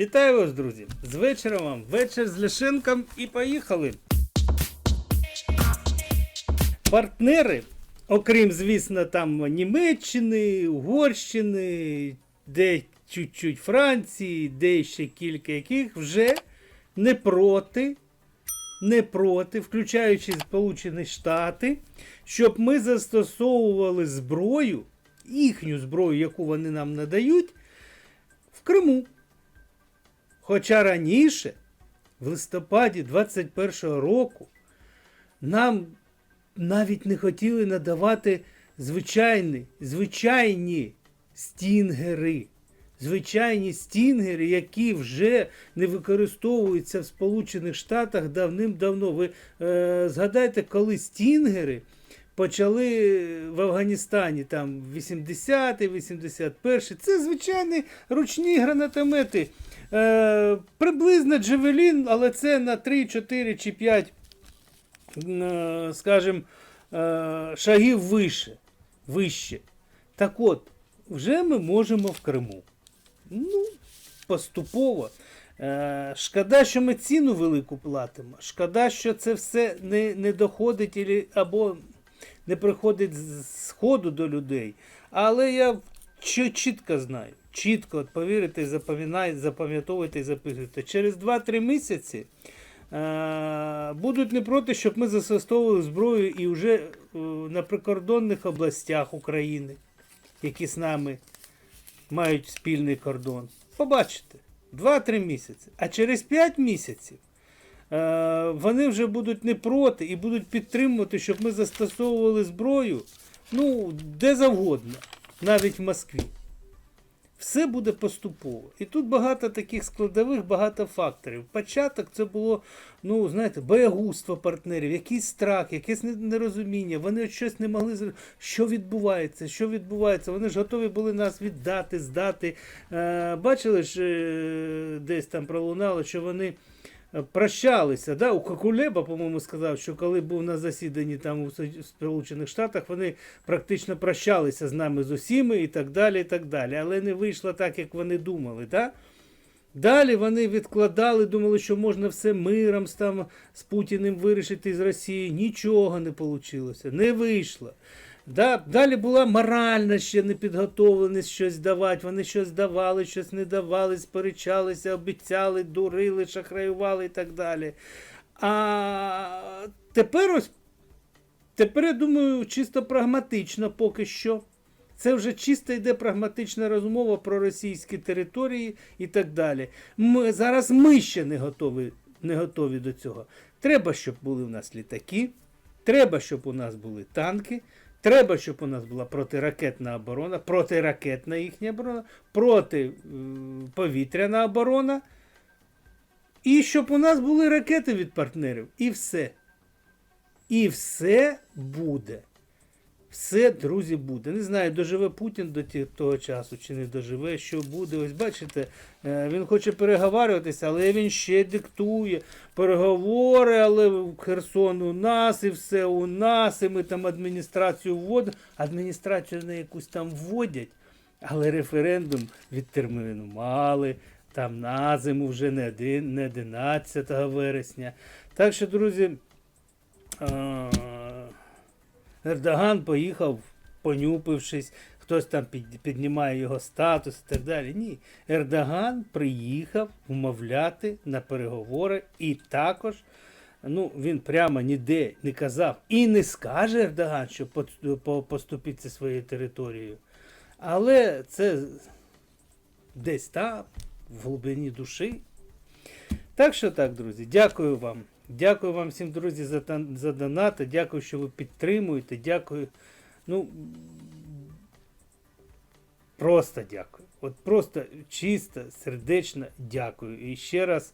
Вітаю вас, друзі! З вечора вам вечір з Ляшенком і поїхали. Партнери, окрім, звісно, там Німеччини, Угорщини, де чуть-чуть Франції, де ще кілька яких вже не проти, не проти, включаючи Сполучені Штати, щоб ми застосовували зброю, їхню зброю, яку вони нам надають, в Криму. Хоча раніше, в листопаді 21-го року, нам навіть не хотіли надавати звичайні, звичайні стінгери. Звичайні стінгери, які вже не використовуються в Сполучених Штатах давним-давно. Ви е, згадайте, коли стінгери почали в Афганістані там 80-й, 81-й. Це звичайні ручні гранатомети. Е, приблизно Джевелін, але це на 3, 4 чи 5, е, скажімо, е, шагів вище. вище. Так от, вже ми можемо в Криму. Ну, поступово. Е, шкода, що ми ціну велику платимо. Шкода, що це все не, не доходить або не приходить з сходу до людей. Але я чітко знаю, чітко от повірите, запам'ятовуйте і записуйте. Через 2-3 місяці е, будуть не проти, щоб ми застосовували зброю і вже е, на прикордонних областях України, які з нами мають спільний кордон. Побачите, 2-3 місяці. А через 5 місяців е, вони вже будуть не проти і будуть підтримувати, щоб ми застосовували зброю ну, де завгодно, навіть в Москві. Все буде поступово. І тут багато таких складових, багато факторів. Початок це було, ну, знаєте, боягузтво партнерів, якийсь страх, якесь не- нерозуміння. Вони щось не могли зрозуміти, що відбувається, що відбувається. Вони ж готові були нас віддати, здати. Е, бачили ж, е, десь там пролунало, що вони прощалися. Да? У Кокулеба, по-моєму, сказав, що коли був на засіданні там у Сполучених Штатах, вони практично прощалися з нами з усіми і так далі. і так далі. Але не вийшло так, як вони думали. Да? Далі вони відкладали, думали, що можна все миром там, з Путіним вирішити з Росії. Нічого не вийшло, не вийшло. Да, далі була моральна ще непідготовленість щось давати. Вони щось давали, щось не давали, сперечалися, обіцяли, дурили, шахраювали і так далі. А тепер ось, тепер я думаю, чисто прагматично поки що. Це вже чисто йде прагматична розмова про російські території і так далі. Ми, зараз ми ще не готові, не готові до цього. Треба, щоб були у нас літаки, треба, щоб у нас були танки, треба, щоб у нас була протиракетна оборона, протиракетна їхня оборона, протиповітряна оборона. І щоб у нас були ракети від партнерів. І все. І все буде. Все, друзі, буде. Не знаю, доживе Путін до того часу чи не доживе, що буде. Ось бачите, е, він хоче переговарюватися, але він ще диктує переговори, але Херсон у нас і все у нас, і ми там адміністрацію вводимо. Адміністрацію на якусь там вводять, але референдум відтермінували. Там на зиму вже не, не 11 вересня. Так що, друзі, е, Ердоган поїхав, понюпившись, хтось там піднімає його статус і так далі. Ні. Ердоган приїхав вмовляти на переговори і також. Ну, він прямо ніде не казав і не скаже Ердоган, що по- по- поступиться своєю територією. Але це десь там, в глибині душі. Так що так, друзі, дякую вам. Дякую вам всім, друзі, за, за донати. Дякую, що ви підтримуєте. Дякую. Ну, просто дякую. От просто чисто, сердечно дякую. І ще раз,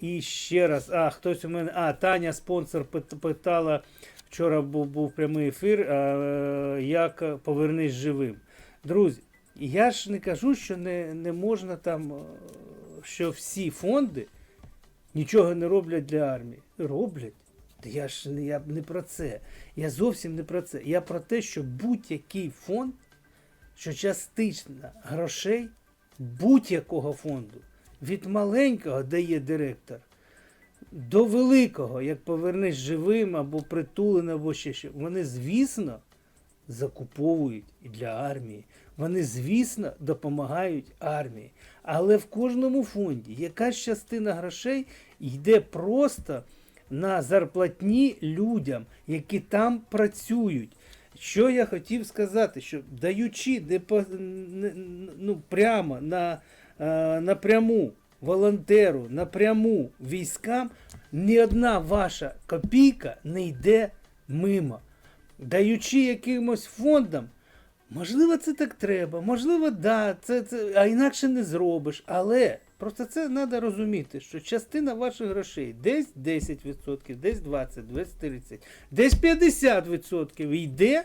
і ще раз. А, хтось у мене. А, Таня, спонсор, питала. Вчора був, був прямий ефір, а, як повернись живим. Друзі, я ж не кажу, що не, не можна там, е, що всі фонди нічого не роблять для армії. Роблять. Я ж не- я не про це. Я зовсім не про це. Я про те, що будь-який фонд, що частина грошей будь-якого фонду від маленького, де є директор, до великого, як повернеш живим або притуленим, або ще що. Вони, звісно, закуповують і для армії. Вони, звісно, допомагають армії. Але в кожному фонді якась частина грошей йде просто на зарплатні людям, які там працюють. Що я хотів сказати, що даючи не по, ну, прямо на, е, напряму волонтеру, напряму військам, ні одна ваша копійка не йде мимо. Даючи якимось фондам, можливо, це так треба, можливо, да, це, це, а інакше не зробиш. Але просто це треба розуміти, що частина ваших грошей десь 10%, десь 20%, десь 30%, десь 50% йде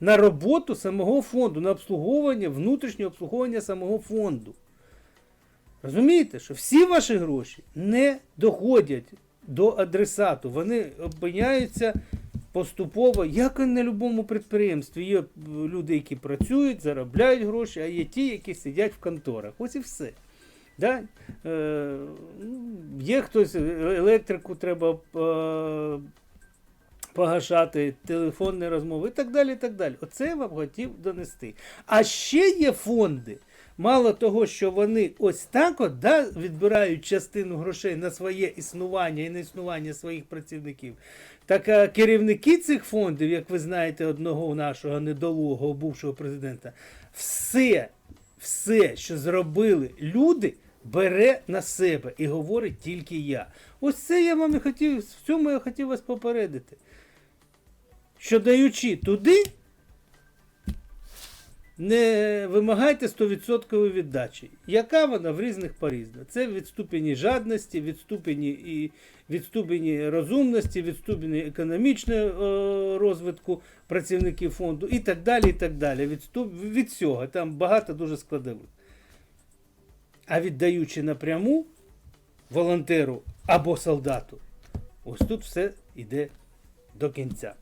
на роботу самого фонду, на обслуговування, внутрішнє обслуговування самого фонду. Розумієте, що всі ваші гроші не доходять до адресату, вони опиняються поступово, як і на будь-якому підприємстві. Є люди, які працюють, заробляють гроші, а є ті, які сидять в конторах. Ось і все. Да? Е, є хтось, електрику треба е, погашати, телефонні розмови і так далі. і так далі. Оце вам хотів донести. А ще є фонди. Мало того, що вони ось так от да, відбирають частину грошей на своє існування і на існування своїх працівників. Так а керівники цих фондів, як ви знаєте, одного нашого недолугого бувшого президента, все, все, що зробили люди, бере на себе і говорить тільки я. Ось це я вам і хотів, в цьому я хотів вас попередити. Що даючи туди, не вимагайте 100% віддачі. Яка вона в різних порізна? Це від ступені жадності, від ступені, і, від розумності, від ступені економічного е, розвитку працівників фонду і так далі. і так далі. Від, ступ, від всього. Там багато дуже складових. А віддаючи напряму волонтеру або солдату, ось тут все йде до кінця.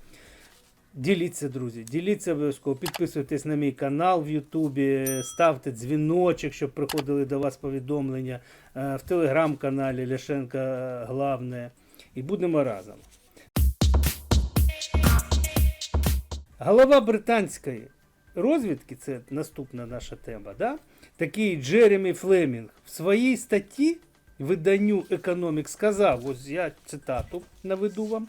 Діліться, друзі, діліться обов'язково, підписуйтесь на мій канал в Ютубі, ставте дзвіночок, щоб приходили до вас повідомлення е, в телеграм-каналі Ляшенка Главне. І будемо разом. Голова британської розвідки, це наступна наша тема, да? Такий Джеремі Флемінг в своїй статті виданню Економік сказав, ось я цитату наведу вам.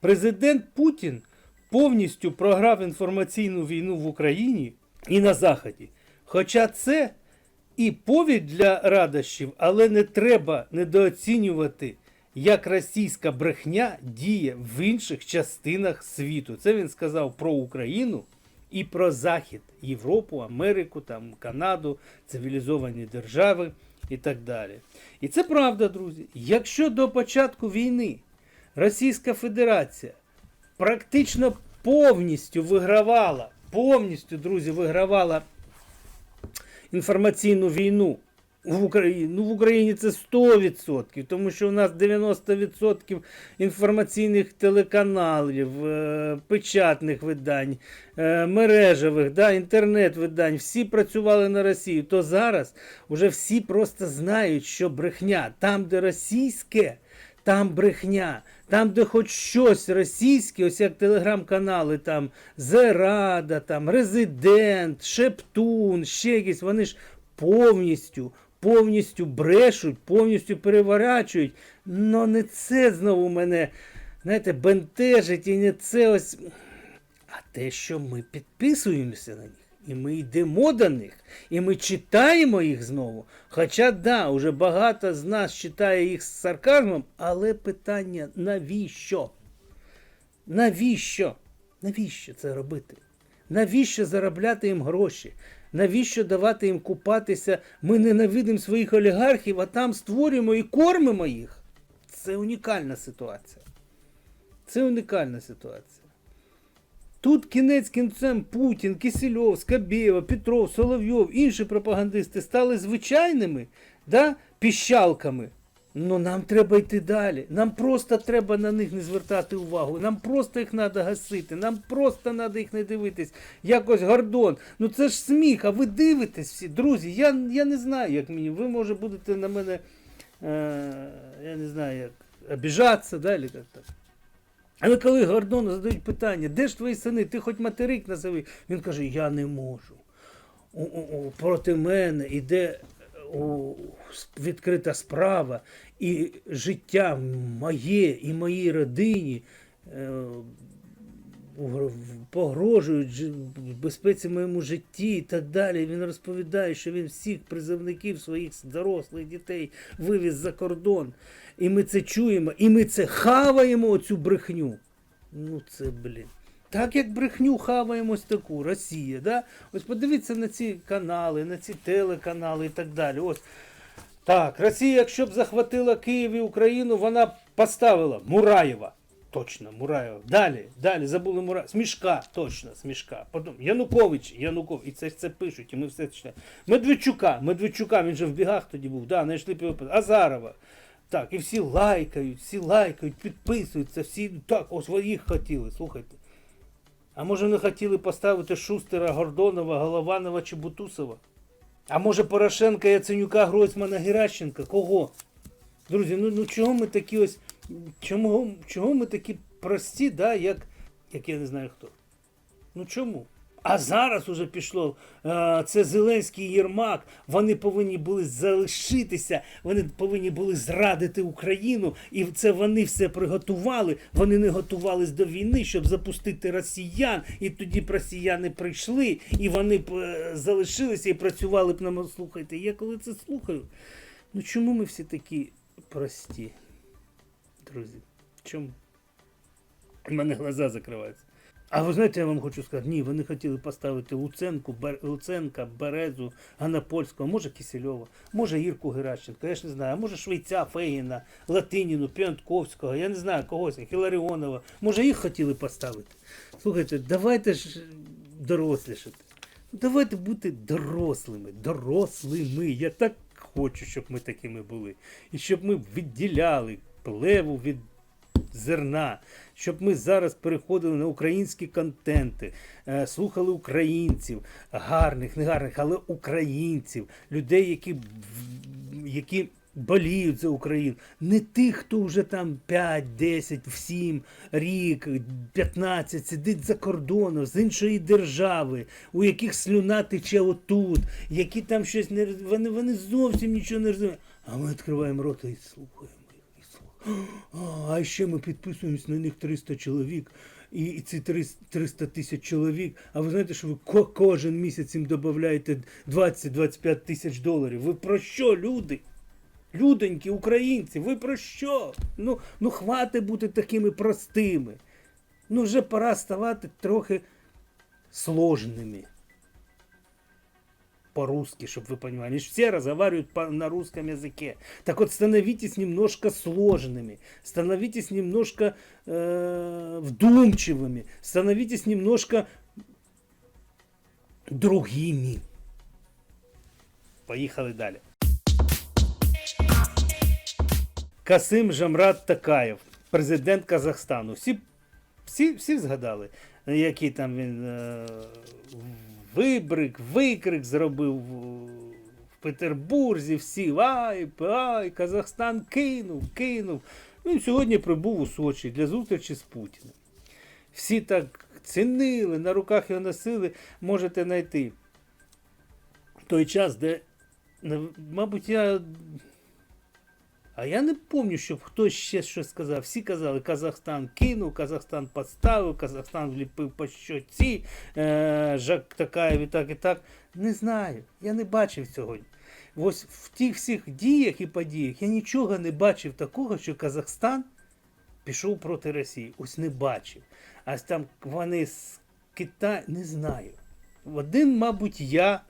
Президент Путін повністю програв інформаційну війну в Україні і на Заході. Хоча це і повід для радощів, але не треба недооцінювати, як російська брехня діє в інших частинах світу. Це він сказав про Україну і про Захід, Європу, Америку, там, Канаду, цивілізовані держави і так далі. І це правда, друзі. Якщо до початку війни Російська Федерація практично повністю вигравала, повністю, друзі, вигравала інформаційну війну в Україні. Ну, в Україні це 100%, тому що у нас 90% інформаційних телеканалів, е, печатних видань, е, мережевих, да, інтернет-видань, всі працювали на Росію. То зараз вже всі просто знають, що брехня там, де російське. Там брехня, там, де хоч щось російське, ось як телеграм-канали, там Зерада, там Резидент, Шептун, ще якісь, вони ж повністю, повністю брешуть, повністю переворачують. Но не це знову мене, знаєте, бентежить і не це ось. А те, що ми підписуємося на них. І ми йдемо до них, і ми читаємо їх знову. Хоча, да, уже багато з нас читає їх з сарказмом, але питання навіщо? Навіщо? Навіщо це робити? Навіщо заробляти їм гроші? Навіщо давати їм купатися? Ми ненавидимо своїх олігархів, а там створюємо і кормимо їх. Це унікальна ситуація. Це унікальна ситуація. Тут кінець кінцем Путін, Кисельов, Скабєва, Петров, Соловйов, інші пропагандисти стали звичайними да, піщалками Ну нам треба йти далі. Нам просто треба на них не звертати увагу. Нам просто їх треба гасити. Нам просто треба їх не дивитись. Якось Гордон. Ну це ж сміх, а ви дивитесь всі. Друзі, я, я не знаю, як мені. Ви може будете на мене, е, я не знаю, як обіжатися, далі як так. Але коли Гордону задають питання, де ж твої сини? Ти хоч материк назови. Він каже, я не можу. У, у, у, проти мене с- відкрита справа, і життя моє і моїй родині е, погрожують безпеці моєму житті і так далі. Він розповідає, що він всіх призовників своїх дорослих дітей вивіз за кордон. І ми це чуємо, і ми це хаваємо оцю брехню. Ну це, блін. Так як брехню хаваємо ось таку, Росія, да? Ось подивіться на ці канали, на ці телеканали і так далі. Ось. Так, Росія, якщо б захватила Київ і Україну, вона б поставила Мураєва. Точно, Мураєва. Далі, далі, забули Мураєва. Смішка, точно, Смішка. Потім Янукович, Янукович. І це це пишуть, і ми все читаємо. Медведчука, Медведчука, він же в бігах тоді був, да, знайшли б. Азарова. Так, і всі лайкають, всі лайкають, підписуються, всі так, ось їх хотіли, слухайте. А може вони хотіли поставити Шустера, Гордонова, Голованова чи Бутусова? А може Порошенка, Яценюка, Гройсмана, Геращенка? Кого? Друзі, ну, ну чого ми такі ось. Чому, чого ми такі прості, да, як, як я не знаю хто? Ну чому? А зараз уже пішло. е, Це Зеленський Єрмак. Вони повинні були залишитися, вони повинні були зрадити Україну, і це вони все приготували. Вони не готувались до війни, щоб запустити росіян. І тоді б росіяни прийшли, і вони б е, залишилися і працювали б нам. Слухайте, я коли це слухаю. Ну чому ми всі такі прості, друзі? Чому? У мене глаза закриваються. А ви знаєте, я вам хочу сказати, ні, вони хотіли поставити Луценку, Бер... Луценка, Березу, Ганапольського, може Кисельова, може Ірку Геращенко, я ж не знаю, а може Швейця, Фегіна, Латиніну, Піантковського, я не знаю, когось, Хіларіонова. Може їх хотіли поставити. Слухайте, давайте ж дорослішати. Давайте бути дорослими, дорослими. Я так хочу, щоб ми такими були. І щоб ми відділяли плеву від зерна, щоб ми зараз переходили на українські контенти, е, слухали українців, гарних, не гарних, але українців, людей, які, які боліють за Україну. Не тих, хто вже там 5, 10, 7 рік, 15 сидить за кордоном з іншої держави, у яких слюна тече отут, які там щось не вони, вони зовсім нічого не розуміють. А ми відкриваємо рота. І слухаємо. А, ще ми підписуємось на них 300 чоловік. І, ці 300 тисяч чоловік. А ви знаєте, що ви ко- кожен місяць їм додаєте 20-25 тисяч доларів. Ви про що, люди? Людоньки, українці, ви про що? Ну, ну хвати бути такими простими. Ну вже пора ставати трохи сложними По-русски, чтобы вы понимали. Они ж все разговаривают по- на русском языке. Так вот, становитесь немножко сложными, становитесь немножко э, вдумчивыми, становитесь немножко другими. Поїхали далі. Касим Жамрат Такаєв, президент Казахстану. Всі, всі, всі згадали, який там він е, вибрик, викрик зробив в, Петербурзі. Всі ай, ай, Казахстан кинув, кинув. Він сьогодні прибув у Сочі для зустрічі з Путіним. Всі так цінили, на руках його носили, можете знайти той час, де, мабуть, я. А я не пам'ятаю, щоб хтось ще щось сказав. Всі казали, Казахстан кинув, Казахстан поставив, Казахстан вліпив по щоці, е, Жак Такаєв і так і так. Не знаю, я не бачив сьогодні. Ось в тих всіх діях і подіях я нічого не бачив такого, що Казахстан пішов проти Росії. Ось не бачив. А там вони з Китаю, не знаю. Один, мабуть, я,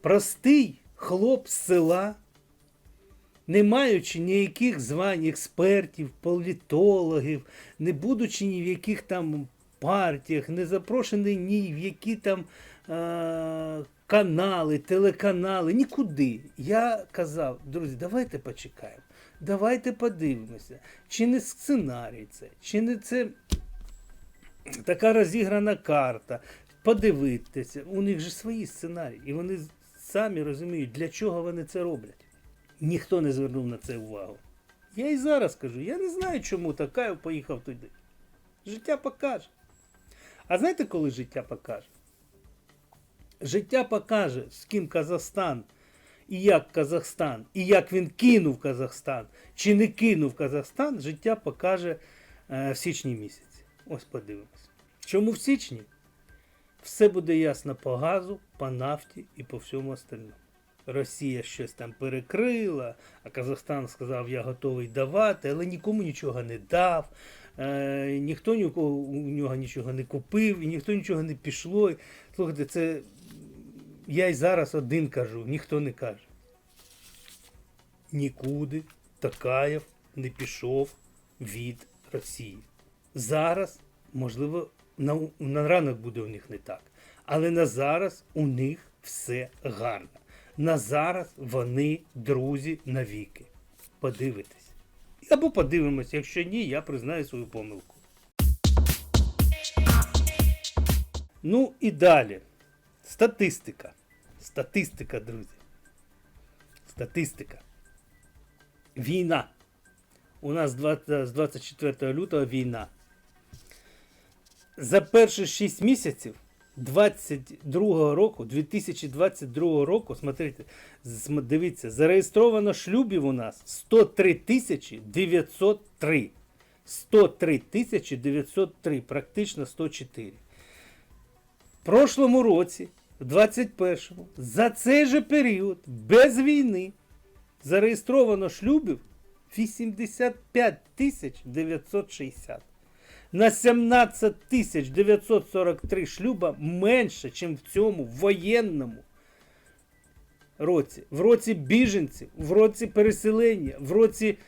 простий хлоп з села, не маючи ніяких звань експертів, політологів, не будучи ні в яких там партіях, не запрошений ні в які там е- канали, телеканали, нікуди. Я казав, друзі, давайте почекаємо, давайте подивимося, чи не сценарій це, чи не це така розіграна карта. Подивитися, у них же свої сценарії, і вони самі розуміють, для чого вони це роблять. Ніхто не звернув на це увагу. Я і зараз кажу, я не знаю, чому Такаєв поїхав туди. Життя покаже. А знаєте, коли життя покаже? Життя покаже, з ким Казахстан, і як Казахстан, і як він кинув Казахстан, чи не кинув Казахстан, життя покаже е, в січні місяці. Ось подивимось. Чому в січні? Все буде ясно по газу, по нафті і по всьому остальному. Росія щось там перекрила, а Казахстан сказав, я готовий давати, але нікому нічого не дав, е, ніхто нікого, у нього нічого не купив, і ніхто нічого не пішло. Слухайте, це я й зараз один кажу, ніхто не каже. Нікуди Такаєв не пішов від Росії. Зараз, можливо, на, на ранок буде у них не так. Але на зараз у них все гарно. На зараз вони друзі навіки. Подивитесь. Або подивимось, якщо ні, я признаю свою помилку. Ну і далі. Статистика. Статистика, друзі. Статистика. Війна. У нас 20 з 24 лютого війна. За перші 6 місяців 22 року, 2022 року, смотрите, дивіться, зареєстровано шлюбів у нас 103 тисячі 903. 103 тисячі 903, практично 104. В прошлому році, в 21-му, за цей же період, без війни, зареєстровано шлюбів 85 тисяч 960. На 17 943 шлюба менше, ніж в цьому воєнному році. В році біженців, в році переселення, в році,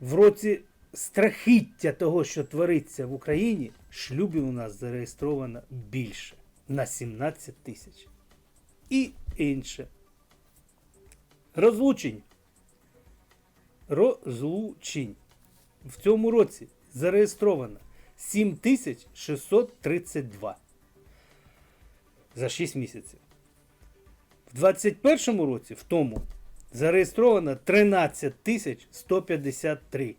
в році страхіття того, що твориться в Україні, шлюбів у нас зареєстровано більше на 17 тисяч. І інше. Розлучень. Розлучень. В цьому році зареєстровано 7632 за 6 місяців. В 2021 році, в тому, зареєстровано 13153.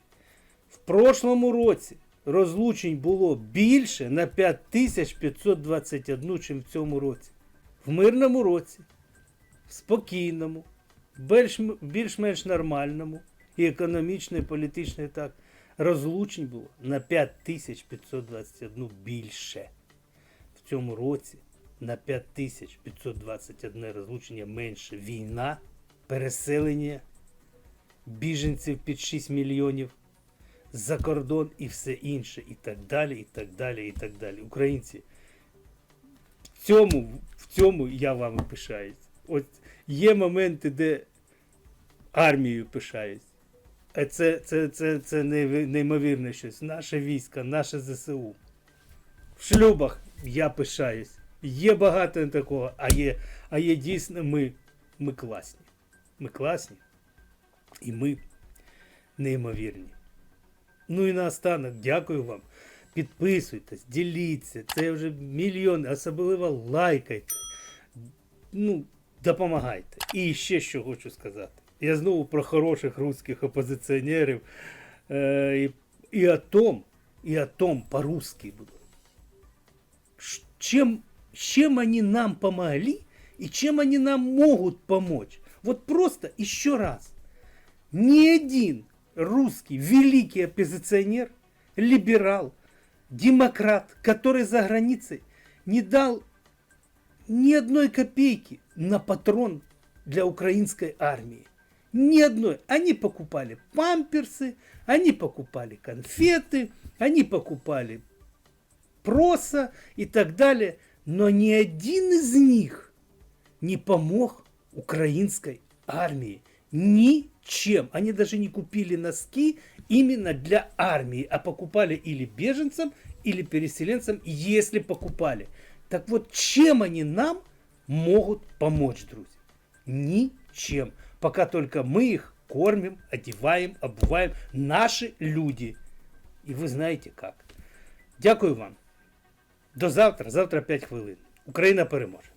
В прошлому році розлучень було більше на 5521, чим в цьому році. В мирному році, в спокійному, більш- більш-менш нормальному і економічно, і політично і так, розлучень було на 5521 більше. В цьому році на 5521 розлучення менше війна, переселення біженців під 6 мільйонів за кордон і все інше, і так далі, і так далі, і так далі. Українці, в цьому, в цьому я вами пишаюсь. От є моменти, де армією пишаюсь. А це, це, це, це неймовірне щось. Наше військо, наше ЗСУ. В шлюбах я пишаюсь. Є багато такого, а є, а є дійсно ми, ми класні. Ми класні. І ми неймовірні. Ну і наостанок, дякую вам. Підписуйтесь, діліться. Це вже мільйони, особливо лайкайте. Ну, допомагайте. І ще що хочу сказати. Я знову про хороших русських опозиціонерів. Е, і, і о том, і о том по-русски буду. Ш- Чем, чем они нам помогли и чем они нам могут помочь. Вот просто еще раз. Ни один русский великий оппозиционер, либерал, демократ, который за границей не дал ни одной копейки на патрон для украинской армии. Ни одной. Они покупали памперсы, они покупали конфеты, они покупали проса и так далее. Но ни один из них не помог украинской армии ничем. Они даже не купили носки именно для армии, а покупали или беженцам, или переселенцам, если покупали. Так вот, чем они нам могут помочь, друзья? Ничем. Пока только мы их кормим, одеваем, обуваем. Наши люди. І ви знаєте як. Дякую вам. До завтра. Завтра 5 хвилин. Україна переможе.